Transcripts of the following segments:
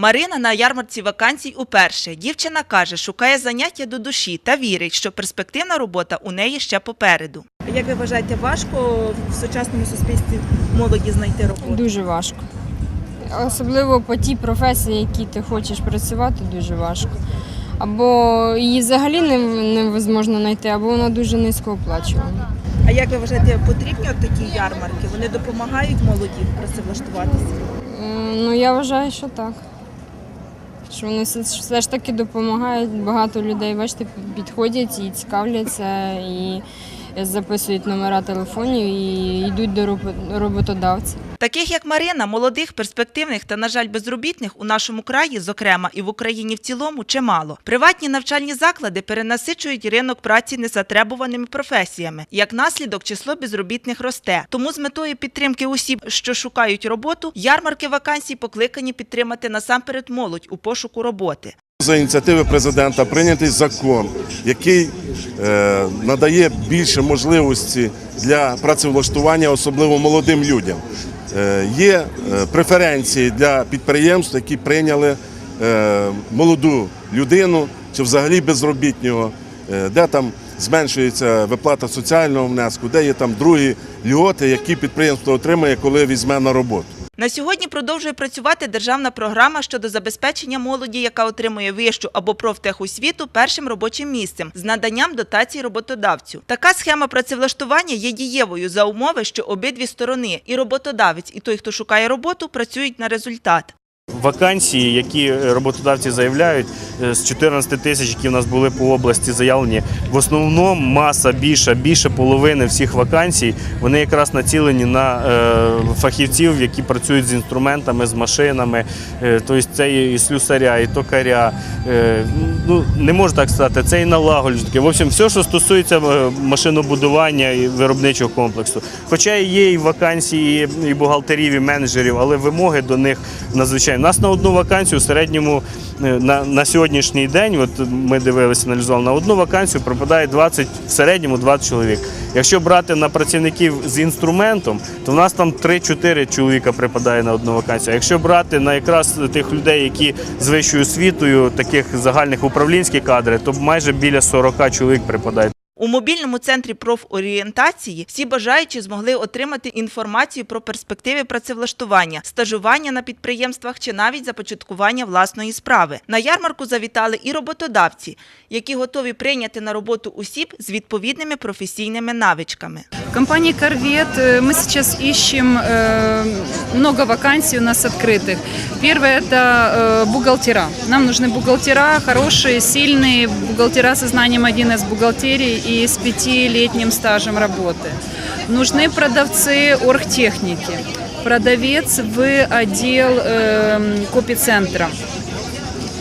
Марина на ярмарці вакансій уперше. Дівчина каже, шукає заняття до душі та вірить, що перспективна робота у неї ще попереду. Як ви вважаєте, важко в сучасному суспільстві молоді знайти роботу? Дуже важко. Особливо по тій професії, які ти хочеш працювати, дуже важко. Або її взагалі невозможно знайти, або вона дуже низько оплачувана. А як ви вважаєте, потрібні от такі ярмарки? Вони допомагають молоді працевлаштуватися? Ну, я вважаю, що так. Що вони все, ж таки допомагають. Багато людей, бачите, підходять і цікавляться, і записують номера телефонів і йдуть до робо- роботодавця. Таких як Марина, молодих, перспективних та, на жаль, безробітних у нашому краї, зокрема і в Україні в цілому, чимало. Приватні навчальні заклади перенасичують ринок праці незатребуваними професіями. Як наслідок, число безробітних росте. Тому з метою підтримки осіб, що шукають роботу, ярмарки вакансій покликані підтримати насамперед молодь у пошуку роботи. За ініціативи президента прийнятий закон, який е, надає більше можливості для працевлаштування, особливо молодим людям. Е, є е, преференції для підприємств, які прийняли молоду людину чи взагалі безробітнього, де там зменшується виплата соціального внеску, де є там другі льготи, які підприємство отримує, коли візьме на роботу. На сьогодні продовжує працювати державна програма щодо забезпечення молоді, яка отримує вищу або профтехосвіту першим робочим місцем з наданням дотацій роботодавцю. Така схема працевлаштування є дієвою за умови, що обидві сторони і роботодавець, і той, хто шукає роботу, працюють на результат. Вакансії, які роботодавці заявляють, е, з 14 тисяч, які в нас були по області заявлені, в основному маса більша, більше половини всіх вакансій, вони якраз націлені на е, фахівців, які працюють з інструментами, з машинами. Е, Тобто це і слюсаря, і токаря. Ну, не можу так сказати, це і налагодження. В общем, все, що стосується машинобудування і виробничого комплексу. Хоча є і вакансії, і бухгалтерів, і менеджерів, але вимоги до них надзвичайно. Нас на одну вакансію в середньому е, на, на сьогоднішній день, от ми дивилися, аналізували, на одну вакансію пропадає 20, в середньому 20 чоловік. Якщо брати на працівників з інструментом, то в нас там 3-4 чоловіка припадає на одну вакансію. А якщо брати на якраз тих людей, які з вищою освітою, таких загальних управлінських кадри, то майже біля 40 чоловік припадає. У мобільному центрі профорієнтації всі бажаючі змогли отримати інформацію про перспективи працевлаштування, стажування на підприємствах чи навіть започаткування власної справи. На ярмарку завітали і роботодавці, які готові прийняти на роботу осіб з відповідними професійними навичками. В компании «Корвет» э, мы сейчас ищем э, много вакансий у нас открытых. Первое – это э, бухгалтера. Нам нужны бухгалтера, хорошие, сильные бухгалтера со знанием 1С бухгалтерии И с пятилетним стажем работы. Нужны продавцы оргтехники, продавец в отдел э, копицентра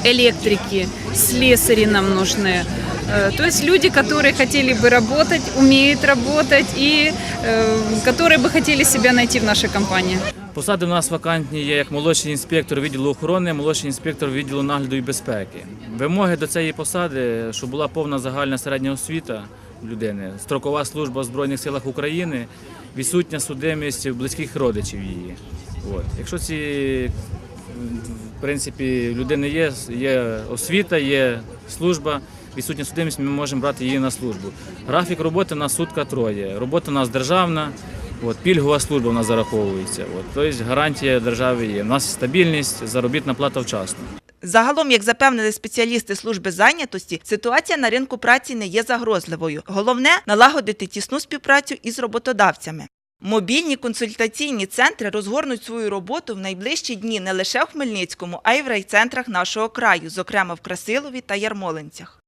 электрики, слесари нам нужны. Э, То есть люди, которые хотели бы работать, умеют работать и э, которые бы хотели себя найти в нашей компании. Посади у нас вакантні є як молодший інспектор відділу охорони, молодший інспектор відділу нагляду і безпеки. Вимоги до цієї посади, щоб була повна загальна середня освіта людини, строкова служба в Збройних силах України, відсутня судимість близьких родичів її. От. Якщо ці в принципі людини є, є освіта, є служба, відсутня судимість, ми можемо брати її на службу. Графік роботи у нас сутка троє. Робота у нас державна. От, пільгова служба у нас зараховується. От, тобто гарантія держави є. У нас стабільність, заробітна плата вчасно. Загалом, як запевнили спеціалісти служби зайнятості, ситуація на ринку праці не є загрозливою. Головне налагодити тісну співпрацю із роботодавцями. Мобільні консультаційні центри розгорнуть свою роботу в найближчі дні не лише в Хмельницькому, а й в райцентрах нашого краю, зокрема в Красилові та Ярмолинцях.